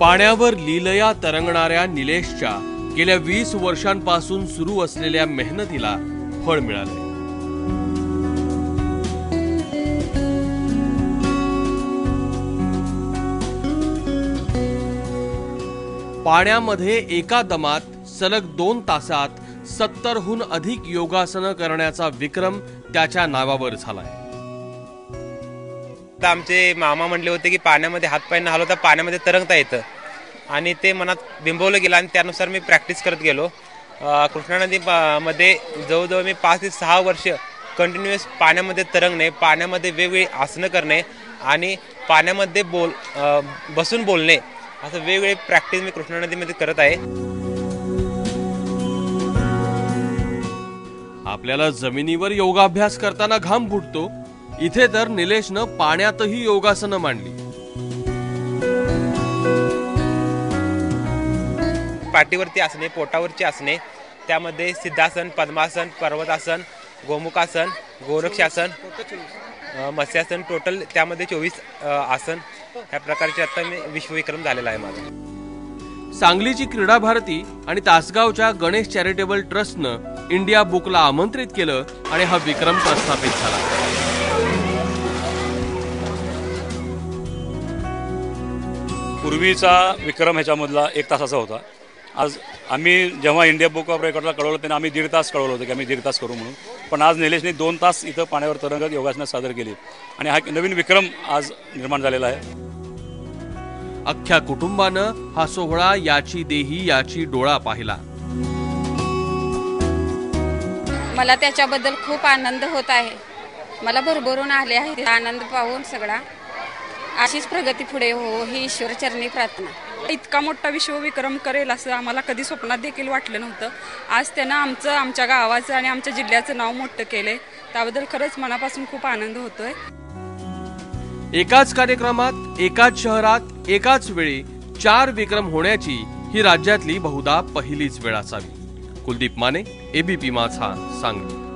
पाण्यावर लीलया तरंगणाऱ्या निलेशच्या गेल्या वीस वर्षांपासून सुरू असलेल्या मेहनतीला फळ मिळालंय. पाण्यामध्ये एका दमात सलग दोन तासात सत्तरहून अधिक योगासनं करण्याचा विक्रम त्याच्या नावावर झालाय. तर आमचे मामा म्हणले होते की पाण्यामध्ये हातपाय न हलवता पाण्यामध्ये तरंगता येतं. आणि ते मनात बिंबवलं गेलं आणि त्यानुसार मी प्रॅक्टिस करत गेलो. कृष्णा नदी पा- मध्ये जवळजवळ मी पाच ते सहा वर्ष कंटिन्युअस पाण्यामध्ये तरंगणे पाण्यामध्ये वेगवेगळी आसनं करणे आणि पाण्यामध्ये बोल बसून बोलणे असं वेगवेगळे प्रॅक्टिस मी कृष्णा नदीमध्ये करत आहे. आपल्याला जमिनीवर योगाभ्यास करताना घाम फुटतो इथे तर निलेशनं पाण्यातही योगासनं मांडली. पाठीवरती असणे पोटावरची असणे त्यामध्ये सिद्धासन पद्मासन पर्वतासन गोमुखासन गोरक्षासन मत्स्यासन टोटल त्यामध्ये चोवीस आसन ह्या प्रकारचे आता मी विश्वविक्रम झालेला आहे माझा. सांगलीची क्रीडा भारती आणि तासगावच्या गणेश चॅरिटेबल ट्रस्टनं इंडिया बुकला आमंत्रित केलं आणि हा विक्रम प्रस्थापित झाला. पूर्वीचा विक्रम ह्याच्यामधला एक तासाचा होता. आज आम्ही जेव्हा इंडिया बुक ऑफ रेकॉर्डला कळवलं त्यांना आम्ही दीड तास कळवलं होतं की आम्ही दीड तास करू म्हणून. पण आज निलेशने दोन तास इथं पाण्यावर तरंगत योगासनं सादर केली. आणि हा एक नवीन विक्रम आज निर्माण झालेला आहे. अख्ख्या कुटुंबानं हा सोहळा याची देही याची डोळा पाहिला. मला त्याच्याबद्दल खूप आनंद होत आहे. मला भरभरून आले आहे. आनंद पाहून सगळा. अशीच प्रगती पुढे हो ही ईश्वरचरणी प्रार्थना. इतका मोठा विश्वविक्रम करेल असं आम्हाला कधी स्वप्नात देखील वाटलं नव्हतं. आज त्यानं आमचं आमच्या गावाचं आणि आमच्या जिल्ह्याचं नाव मोठं केलंय. त्याबद्दल खरंच मनापासून खूप आनंद होतोय. एकाच कार्यक्रमात एकाच शहरात एकाच वेळी चार विक्रम होण्याची ही राज्यातली बहुधा पहिलीच वेळ असावी. कुलदीप माने एबीपी माझा सांगली.